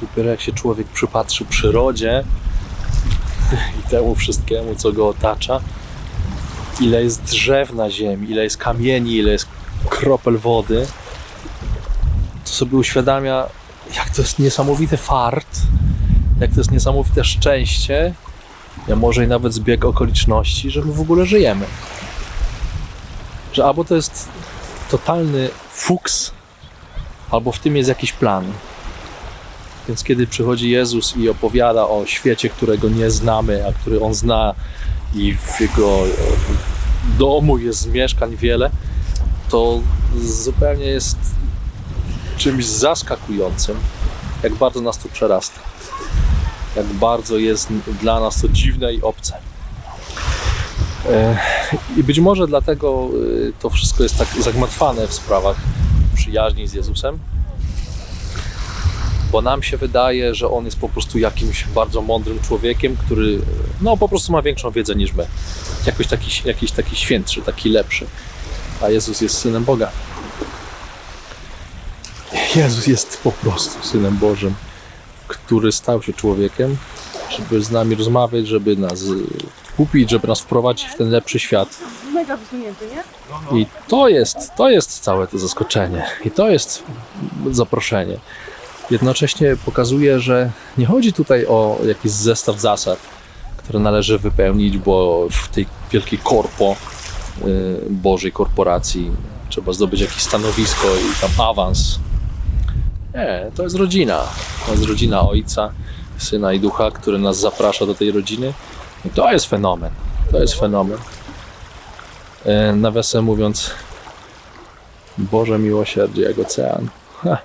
Dopiero jak się człowiek przypatrzy przyrodzie i temu wszystkiemu, co go otacza, ile jest drzew na ziemi, ile jest kamieni, ile jest kropel wody, to sobie uświadamia, jak to jest niesamowity fart, jak to jest niesamowite szczęście, a może i nawet zbieg okoliczności, że my w ogóle żyjemy. Że albo to jest totalny fuks, albo w tym jest jakiś plan. Więc kiedy przychodzi Jezus i opowiada o świecie, którego nie znamy, a który On zna i w Jego e, domu jest mieszkań wiele, to zupełnie jest czymś zaskakującym, jak bardzo nas to przerasta. Jak bardzo jest dla nas to dziwne i obce. E, I być może dlatego e, to wszystko jest tak zagmatwane w sprawach przyjaźni z Jezusem, bo nam się wydaje, że on jest po prostu jakimś bardzo mądrym człowiekiem, który no po prostu ma większą wiedzę niż my. Jakoś taki, jakiś taki świętszy, taki lepszy. A Jezus jest synem Boga. Jezus jest po prostu synem Bożym, który stał się człowiekiem, żeby z nami rozmawiać, żeby nas kupić, żeby nas wprowadzić w ten lepszy świat. Mega wysunięty, nie? I to jest, to jest całe to zaskoczenie. I to jest zaproszenie. Jednocześnie pokazuje, że nie chodzi tutaj o jakiś zestaw zasad, które należy wypełnić, bo w tej wielkiej korpo, y, Bożej korporacji trzeba zdobyć jakieś stanowisko i tam awans. Nie, to jest rodzina. To jest rodzina Ojca, Syna i Ducha, który nas zaprasza do tej rodziny. I to jest fenomen. To jest fenomen. E, Nawiasem mówiąc, Boże miłosierdzie jak ocean. Ha.